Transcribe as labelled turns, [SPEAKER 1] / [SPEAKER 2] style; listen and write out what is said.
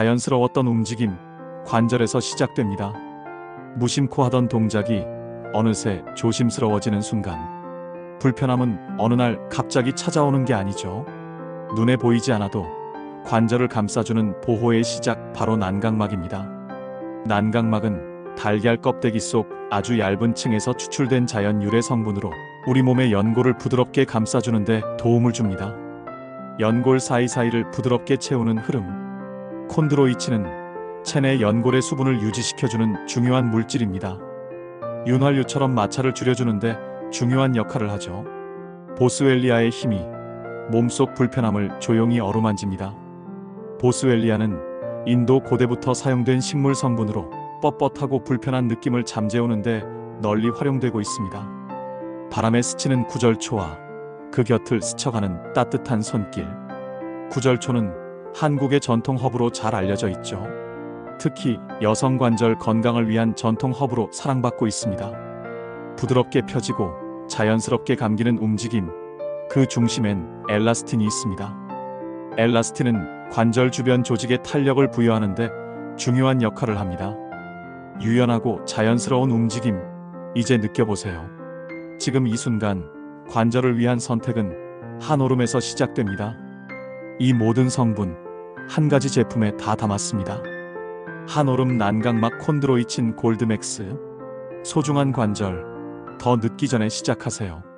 [SPEAKER 1] 자연스러웠던 움직임, 관절에서 시작됩니다. 무심코 하던 동작이 어느새 조심스러워지는 순간, 불편함은 어느 날 갑자기 찾아오는 게 아니죠. 눈에 보이지 않아도 관절을 감싸주는 보호의 시작 바로 난각막입니다. 난각막은 달걀 껍데기 속 아주 얇은 층에서 추출된 자연 유래 성분으로 우리 몸의 연골을 부드럽게 감싸주는데 도움을 줍니다. 연골 사이사이를 부드럽게 채우는 흐름. 콘드로이친은 체내 연골의 수분을 유지시켜주는 중요한 물질입니다. 윤활유처럼 마찰을 줄여주는데 중요한 역할을 하죠. 보스웰리아의 힘이 몸속 불편함을 조용히 어루만집니다. 보스웰리아는 인도 고대부터 사용된 식물 성분으로 뻣뻣하고 불편한 느낌을 잠재우는데 널리 활용되고 있습니다. 바람에 스치는 구절초와 그 곁을 스쳐가는 따뜻한 손길. 구절초는 한국의 전통 허브로 잘 알려져 있죠. 특히 여성 관절 건강을 위한 전통 허브로 사랑받고 있습니다. 부드럽게 펴지고 자연스럽게 감기는 움직임. 그 중심엔 엘라스틴이 있습니다. 엘라스틴은 관절 주변 조직에 탄력을 부여하는데 중요한 역할을 합니다. 유연하고 자연스러운 움직임, 이제 느껴보세요. 지금 이 순간 관절을 위한 선택은 한 오름에서 시작됩니다. 이 모든 성분 한 가지 제품에 다 담았습니다. 한오름 난각막 콘드로이친 골드맥스 소중한 관절 더 늦기 전에 시작하세요.